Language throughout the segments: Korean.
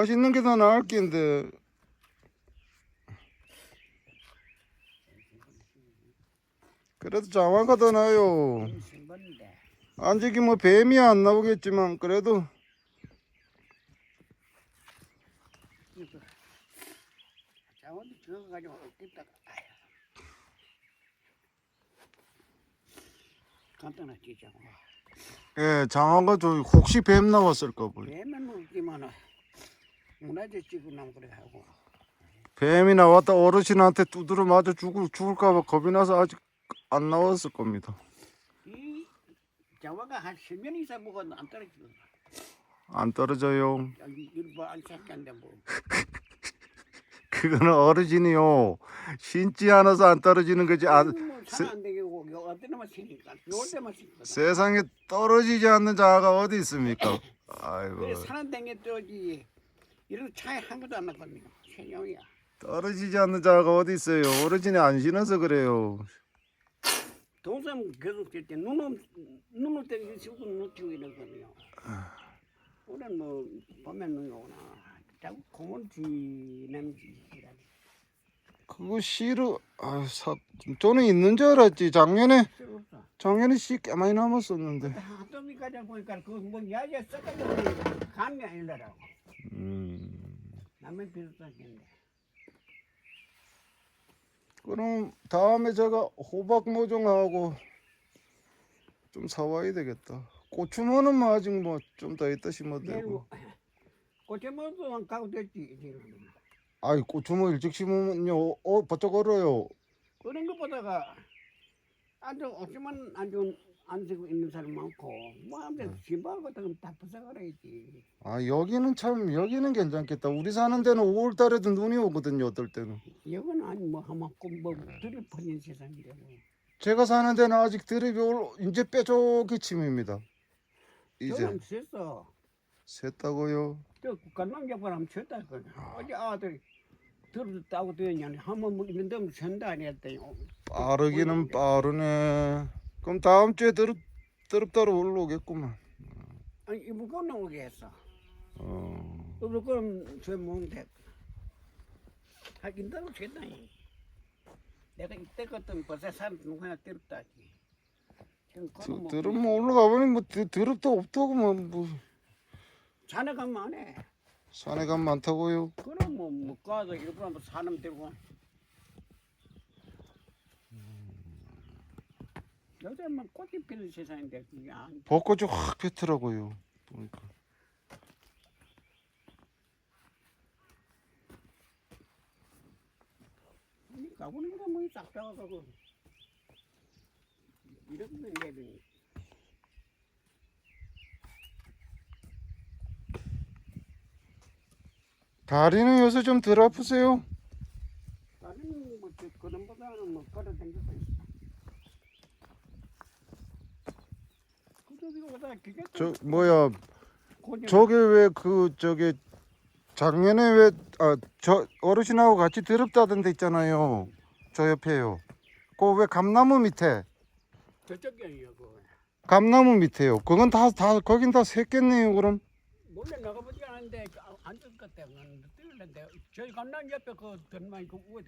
맛있는 게 더 나을 낀데. 그래도 장화가 더 나요. 안지기 뭐 뱀이 안 나오겠지만 그래도 이거 자원 저거 가지고 어겠다 간단하지 자고 예 장화가 저 혹시 뱀 나왔을까 보요. 왜면 먹기만은 문화재 찍고 나면 그래 하고 뱀이 나왔다 어르신한테 두드려 맞아 죽을 죽을까봐 겁이 나서 아직 안 나왔을 겁니다. 이 자와가 한 10년 이상 먹어도 안 떨어지고 안 떨어져요. 삭간데 뭐 그거는 어르신이요. 신지 않아서 안 떨어지는 거지. 안, 뭐 되고 요 때만 세상에 떨어지지 않는 장화가 어디 있습니까? 아이고 산안 댕겨 떨어지 이런 차에 한 것도 안 났거든요 생명이야 떨어지지 않는 장화가 어디 있어요? 어르신이 안 신어서 그래요. 동생 계속 될때 눈을 눈을 때리고 싶고 눈 띄고 이러거든요 우리는 뭐 보면 눈이 오나 자꾸 공원 짓이라니 그거 싫어. 아, 사, 저는 있는 줄 알았지. 작년에 작년에 씨꽤 많이 남았었는데. 한tom이까지 보니까 그뭐 야자 썩어도 감이 아니더라고 음. 남의 비슷하겠네 그럼 다음에 제가 호박 모종하고 좀 사와야 되겠다. 고추모는 뭐 아직 뭐 좀 더 있다 심어도 되고. 뭐 고쳐먹어도 가고 됐지 지금 아이 고추모 일찍 심으면요 어 버쩍 얼어요. 그런 것보다가 아주 없으면 아주 안 쓰고 있는 사람 많고 뭐 아무튼 신발 같은 건다 부숴버려야지 아 여기는 참 여기는 괜찮겠다. 우리 사는 데는 5월 달에도 눈이 오거든요. 어떨 때는. 이건 아니 뭐 한만큼 뭐 들이퍼진 세상인데 뭐. 제가 사는 데는 아직 드립이 올 이제 빼쪽이 침입니다. 이제 저는 셌어 샜다고요. 저 하면 쳤다 그거 어제 아들이 들을 따고 되냐니 한번 뭐 이런 데면 센다 아니었더니 어, 빠르기는 빠르네. 그럼 다음 주에 드럽 드럽다로 올라오겠구만. 아니 이불 건너오게 했어. 어. 건저 먹으면 돼 하긴 됐다니 내가 이때 같은 지금 드, 그건 뭐 드럽 뭐 올라가 보니 뭐 드, 드럽도 없다고 뭐, 뭐. 자네 가면 안 해 산에 가면 많다고요. 그럼 뭐, 뭐 가서 일부러 한번 사람 들고 요새만 꽃이 피는 세상인데 그게 안 벚꽃이 확 폈더라고요. 보니까. 아니 가보는 거 뭐이 싹 잡아가고 이렇게 내더니 다리는 요새 좀 덜 아프세요? 나는 뭐 저- 그놈보다는 뭐 걸어 그저기보다 그게 저 뭐야 저게 왜 그 저게 작년에 왜 아 저 어르신하고 같이 드럽다던 데 있잖아요. 저 옆에요. 그 왜 감나무 밑에 저쪽이 아니야 그거 감나무 밑에요. 그건 다 다 거긴 다 샜겠네요. 그럼 몰래 나가보지 않았는데 앉을 것 때문에 뜨는데 저희 강남 옆에 그 전망이 그 우에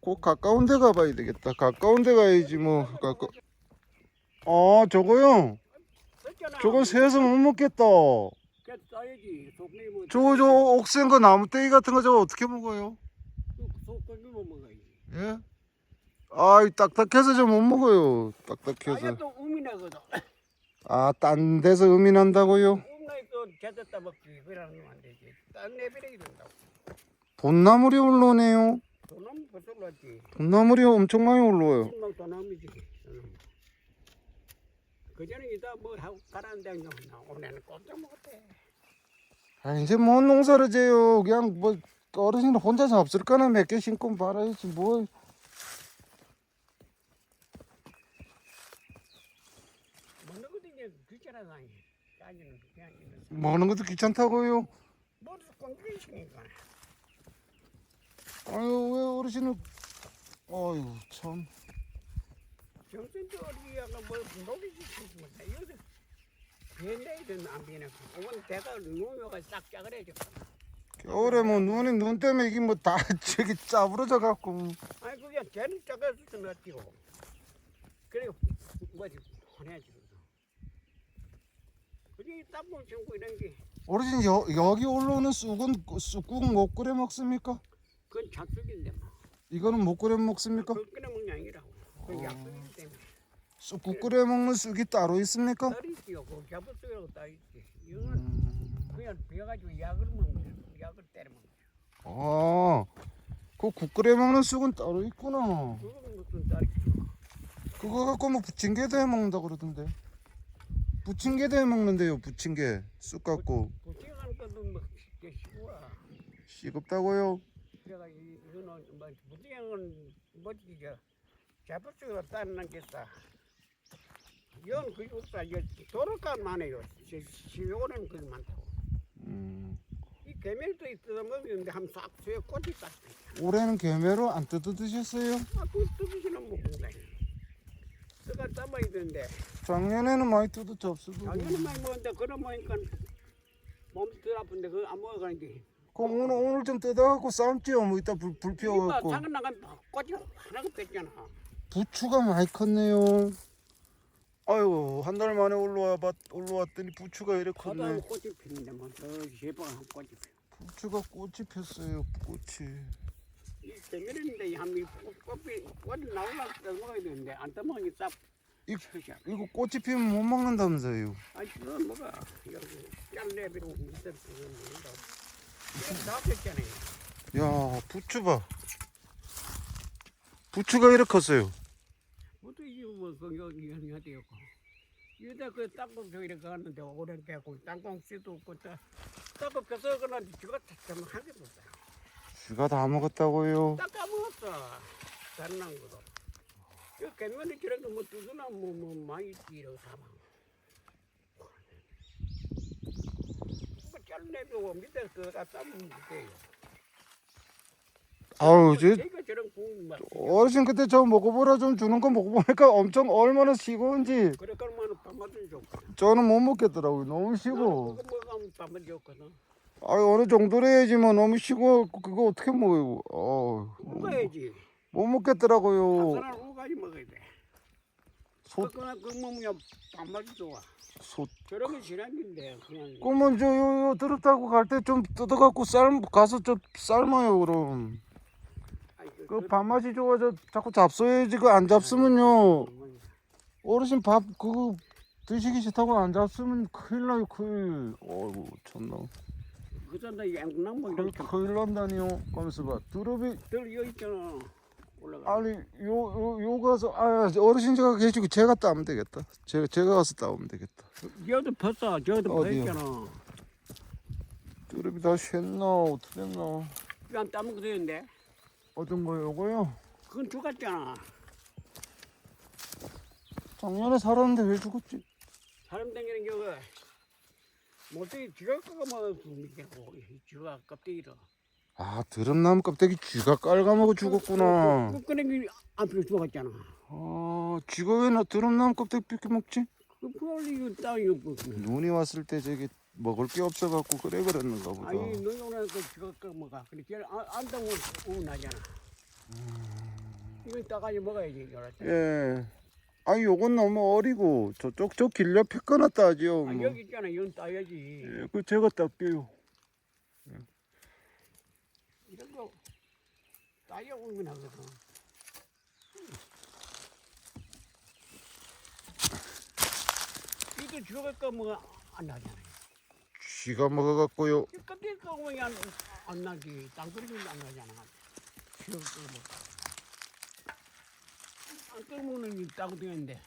꼭 가까운 데 가봐야 되겠다. 가까운 데 가야지 뭐. 가까... 아 저거요. 저거 새서 못 먹겠다. 속내 뭐 저거 저 옥센 거 나무떼기 같은 거 저거 어떻게 먹어요? 속고기 못 먹어야지 예? 아이 딱딱해서 저 못 먹어요. 딱딱해서. 또아딴 데서 음이 난다고요? 우민하게 또 제대로 먹지 그러면 안 되지 딴 내비려야 된다고 돈나물이 올라오네요. 돈은 벌써 올랐지 돈나물이 엄청 많이 올라와요. 신망 돈남이지 그전에 이다 뭐 하고 가라앉아 나 오늘은 꼼짝 못해 아 이제 뭔 농사를 지어요. 그냥 뭐 어르신 혼자서 없을 거나 몇개 심고 말아야지 뭐. 먹는 것도 이제 귀찮아다니 짜지는 그냥 있는 먹는 것도 귀찮다고요. 뭐를 꼼짝이 시키니까 아유 왜 어르신은 아유 참. 어디야가 뭐 놀이지 싶으면 돼 요새 비엔데이든 안 비네 오늘 내가 누워가 싹 짜그래져 겨울에 뭐 눈이 눈 때문에 이게 뭐 다 저기 짜부러져 갖고 아니 그게 쟤는 작아서 놨지고. 그래 뭐지 혼내지. 그게 땀을 신고 이런 게 어르신 여, 여기 올라오는 쑥은 쑥국 못 끓여 먹습니까? 그건 작속인데 뭐. 이거는 못 끓여 먹습니까? 그 끓여 먹는 게 아니라고. 그 약속이기 때문에. 쑥국 끓여 먹는 쑥이 따로 있습니까? 딸이 있지요. 그 잡을수라고 딸 있지. 이거는 그냥 비어가지고 약을 먹는 거야. 약을 때려 먹는 거야. 아, 그국 끓여 먹는 쑥은 따로 있구나. 그거는 무슨 딸이 있어. 그거 갖고 뭐 부침개도 해 먹는다 그러던데. 부침개도 해 먹는데요, 부침개. 쑥 갖고 부팅하는 것도 뭐 쉽게 쉬워. 시급다고요. 그래가 이- 이거는 뭐 부팅은 뭐지 저 잡을수가 따는 게 싸. 이건 그게 없다. 이거 도로가만 해요. 시골에는 그게 많다고. 음, 이 개밀도 있어서 먹는데 한싹 수에 꽃이 딱. 피. 올해는 개매로 안 뜯어 드셨어요? 아, 그 뜯으시는 먹는다. 그가 담아야 되는데. 작년에는 많이 뜯어 접수도. 작년에 많이 먹는데 그런 먹으니까 몸이 덜 아픈데 그거 안 먹어가니까. 그럼 오늘 오늘 좀 뜯어갖고 삶지요. 뭐 이따 불, 불 피워갖고. 작은 나간 꽃이 하나가 뺐잖아. 부추가 많이 컸네요. 아이고 한달 만에 올라와 봤 올라왔더니 부추가 이렇게 가다 컸네. 꽃이 피는데 뭐저 제방 꽃이 피. 부추가 꽃이 폈어요. 꽃이. 이 개밀인데 한미 꽃이 꽃이 나오려고 떠먹어야 되는데 안 떠먹으니 싹 이-. 이거 꽃이 피면 못 먹는다면서요. 아 그거 먹어. 여기 짤레비로 밑에 다 뺐잖아요. 야 부추 봐. 부추가 이렇게 컸어요. 모두 이뭐 여기 여기 어디요? 이다 그 땅콩 저기를 가는데 오랜 개고 땅콩 씨도 없고 다 땅콩 뺏어 가는데 지가 참 한개 없다. 쥐가 다 먹었다고요. 딱 까먹었어. 다른 한 거도. 이 개면이 저런 거뭐 두수나 뭐뭐 많이 뛰러 사망. 뭐 잘내고 밑에 그가 싸면 돼요. 아우 저 저런 맛. 어르신 그때 저 먹어보라 좀 주는 거 먹어보니까 엄청 얼마나 시고운지 그래 그러면 밥맛은 좋고. 저는 못 먹겠더라고요. 너무 시고. 그거 먹으면 밥맛 좋거든. 아 어느 정도로 해야지만 너무 시고 그거 어떻게 먹어요? 어, 먹어야지. 못 먹겠더라고요. 하나는 우가지 먹어야 돼. 소, 그거나 그 먹으면 밥맛이 좋아. 소. 저런 게 지난인데 그냥. 그러면 저요 드럽다고 갈 때 좀 뜯어갖고 삶 가서 좀 삶아요 그럼. 그- 밥맛이 좋아져 자꾸 잡숴야지 그 안 잡수면요 어르신 밥 그거 드시기 싫다고 안 잡수면 큰일 나요 큰일. 어이구 참나. 그전에 양남 뭐 큰일, 난다니요. 가면서 봐. 두릅이 들여 있잖아. 올라가. 아니 요요 요 가서 아 어르신 제가 계시고 제가 따면 되겠다. 제가 제가 가서 따오면 되겠다. 저도 벗어. 저도? 벗었잖아. 두릅이 다 쉔나 어떻게 됐나? 안 따먹고 되는데. 어떤 거요 요거요? 그건 죽었잖아. 작년에 살았는데 왜 죽었지? 사람 댕기는 경우 못되게 쥐가 끄고 먹었으니까 쥐가 껍데기로. 아 드럼나무 껍데기 쥐가 깔아먹어 죽었구나. 끄끄내기 앞으로 죽었잖아. 아 쥐가 왜 나 드럼나무 껍데기 삐게 먹지? 그 풀이 땅이 없고. 눈이 왔을 때 저기 먹을 게 없어갖고 그래 그랬는가 보다. 아니 눈이 오니까 끄고 먹어. 근데 걔 안다고 우나잖아. 이거 따가지 먹어야지. 때. 예. 아니 요건 너무 어리고 저쪽 저길 옆에 끊었다지요. 아, 뭐. 여기 있잖아. 이건 따야지. 예, 그 제가 딸게요. 이런 거 따야 오면 하거든. 이거 죽을까 뭐안 나잖아. 쥐가 먹어갖고요. 안, 안 나지. 땅굴이면 안 나잖아. 뭐. 안 끓으면 이 따고 되는데.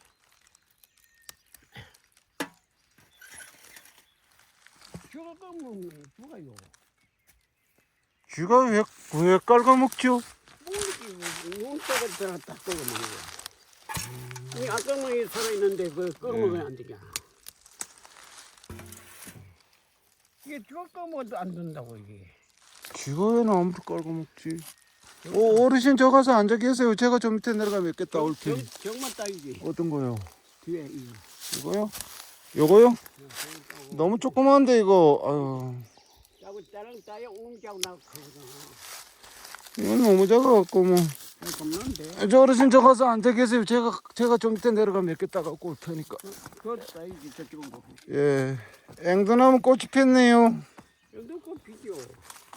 죽을 거면 죽어요. 쥐가 왜, 왜 깔아먹죠? 모르지. 눈썹을 들어갔다 끄고 먹는 거야. 이 아까만 살아있는데 그 끄고 먹으면 안 되잖 이게 거면 안 된다고 이게. 쥐가 왜 나무를 깔아먹지? 어, 어르신 저 가서 앉아 계세요. 제가 저 밑에 내려가면 따올 정, 테니. 정만 따이지. 어떤 거요? 뒤에 이거. 이거요? 요거요? 정 따고. 너무 조그만데 이거. 아유. 짜랑 짜야 웅자고 나고 그러거든. 이건 너무 작아갖고 뭐. 겁난데. 저 어르신 저 가서 앉아 계세요. 제가 제가 좀 이따 내려가 몇개 따갖고 올 테니까. 예. 앵두나무 꽃이 폈네요. 여기도 그 비죠.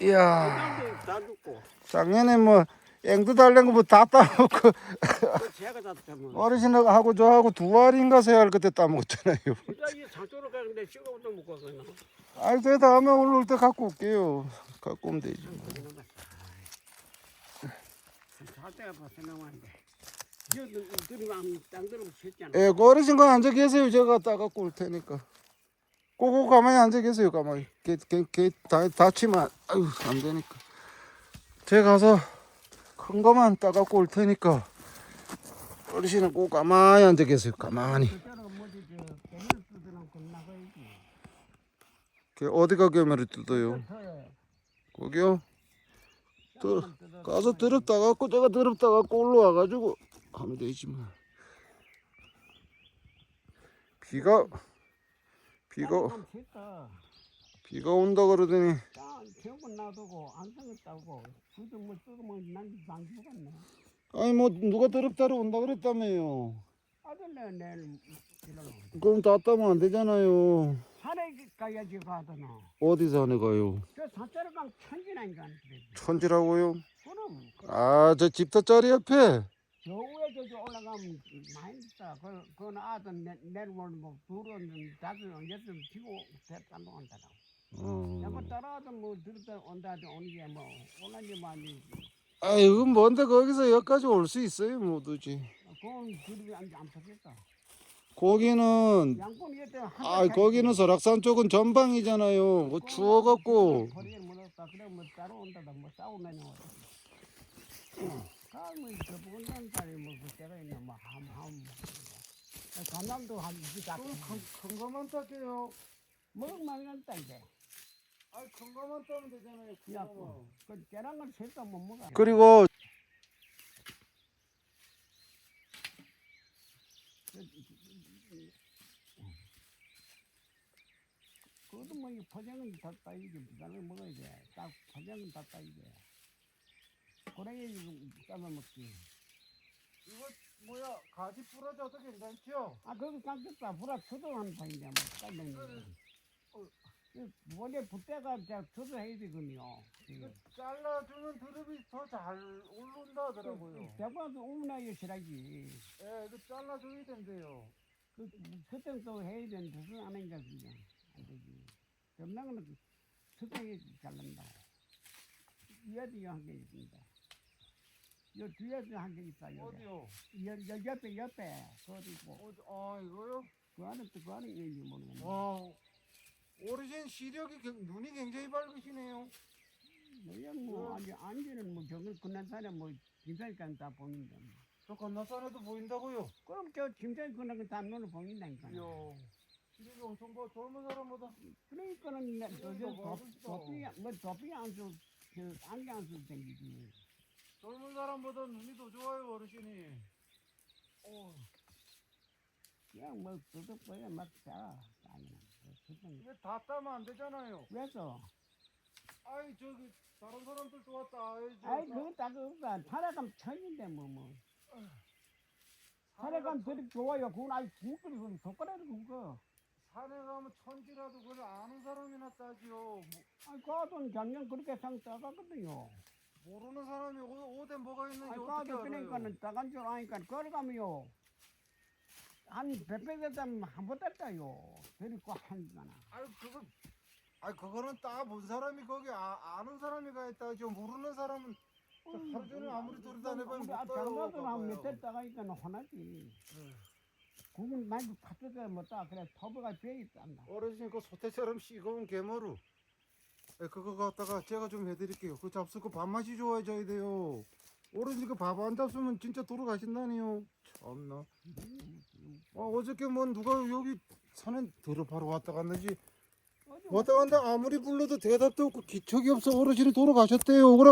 이야. 다 죽고. 작년에 뭐 앵두 달랜 거뭐 다 따먹고 그 새가 다 타면. 어르신하고 저하고 두 알인가 세 알 그때 따먹었잖아요. 진짜 이 산소로 가는데 시간부터 못 가거나. 아이 저 다음에 오늘 올때 갖고 올게요. 갖고 오면 되지. 때가. 예, 그 어르신 거 앉아 계세요. 제가 따갖고 올 테니까. 꼬고 가만히 앉아 계세요. 가만히. 개, 개, 개 다, 다치면 아유 안 되니까. 제가 가서 큰 거만 따갖고 올 테니까 어르신은 꼭 가만히 앉아 계세요. 가만히. 그 어디가 개미를 뜯어요? 서에 거기요? 뜯어. 가서 드럽 따갖고 제가 드럽 따갖고 올라와가지고 하면 되지 뭐. 비가 비가 샜다. 비가 온다 그러더니. 아니 뭐 누가 따러 온다 그랬다며요. 아들네 내일 이러고. 그럼 다 따면 안 되잖아요. 산에 가야지 가더나. 어디 산에 가요? 저 산자리강 천지나니까 그래. 천지라고요? 그럼 아 저 집터짜리 옆에. 저 위에 저기 올라가면 많이 있다. 그 그건 아들 내 내려오는 뭐 둘은 다섯 여섯 지고 대단도 온다고. 어. 야뭐 따라도 뭐 들었다 온다도 오는 게뭐 오는지 많이. 아이 그건 뭔데 거기서 여기까지 올 수 있어요 모두지. 그건 안. 거기는 이때 아 거기는 설악산 쪽은 전방이잖아요. 뭐 추워갖고. 그래 뭐 따로 온다다 뭐저뭐 그때가 있나 뭐함함 강남도 한 이자 큰 거만 따게요. 먹으면 안 되잖아요. 야, 그 계란을 셋다 못 먹어. 그리고 그것도 뭐 이 포장은 다 따이지 부산을 먹어야 돼. 딱 포장은 다 따이지. 고랭이 싸서 먹지. 이거 뭐야 가지 부러져도 괜찮죠? 아 거기 깎겠다. 불아 초도한 판이냐 뭐 따면. 원래 저 초도해야 되거든요. 이거 잘라주면 드릅이 더 잘 오른다 하더라고요. 대구도 우문하기 싫어하지. 예, 이거 잘라줘야 된대요. 그 그때 또 해야 되는데 그거 안 하니까 그냥 안 되지. 전망은 특별히 잘난다. 위에도 한개 있습니다. 요 뒤에도 한 개 있어. 요 어디요? 요, 요 옆에 옆에 그것도 있고 어디? 아 이거요? 그 안에 또 그 안에 있는지 모르겠네. 와 어르신 시력이 굉- 눈이 굉장히 밝으시네요. 뭐야 뭐 아니 안지는 뭐 저기 끝난 산에 뭐 김사니까 다 보인다. 뭐. 저 건너산에도 보인다고요? 그럼 저 김사니 끝난 거다 눈을 보인다니까. 이야 시력이 엄청 봐 젊은 사람보다. 그러니까는 내- 저, 저, 뭐 도-? 도피 뭐 도피 안수 그 안경 안수 댕기지. 젊은 사람보다 눈이 더 좋아요 어르신이. 어, 그냥 뭐 그것 보야 막. 그건 이게 다 따면 안 되잖아요. 왜서? 아이 저기 다른 사람들도 왔다. 아이, 저, 아이 그거 다 그거다. 살아감 천인데 뭐 뭐. 살아감 되게 좋아요. 그건 아이 국들이 그 손가락으로 그거. 산에 가면 천지라도 그걸 아는 사람이나 따지요. 뭐, 아이 가돈 작년 그렇게 상 따갔거든요. 모르는 사람이 오, 오대 뭐가 있는지 아이 어떻게 알아요? 그러니까는 따간 줄 아니까 걸어가면요. 한 몇백 대면 한번 땄다요. 그리고 한가나. 아이 그거 아이 그거는 따본 사람이 거기 아, 아는 사람이 가 있다죠. 모르는 사람은 저 하루 종일 아무리 돌아다녀봐도 못 따요, 장난도 한 봐봐요. 몇대 따가니까 혼나지. 그건 많이 파트가 뭐따 그래 터보가 배에 있단다. 어르신 그 소태처럼 시거운 개머루. 예, 그거 갖다가 제가 좀 해드릴게요. 그 잡수 그 밥맛이 좋아져야 돼요. 어르신 그밥 안 잡수면 진짜 돌아가신다니요. 참나. 아, 어저께 뭐 누가 여기 산에 들어바로 왔다 갔는지 왔다 갔는데 아무리 불러도 대답도 없고 기척이 없어 어르신이 돌아가셨대요. 그래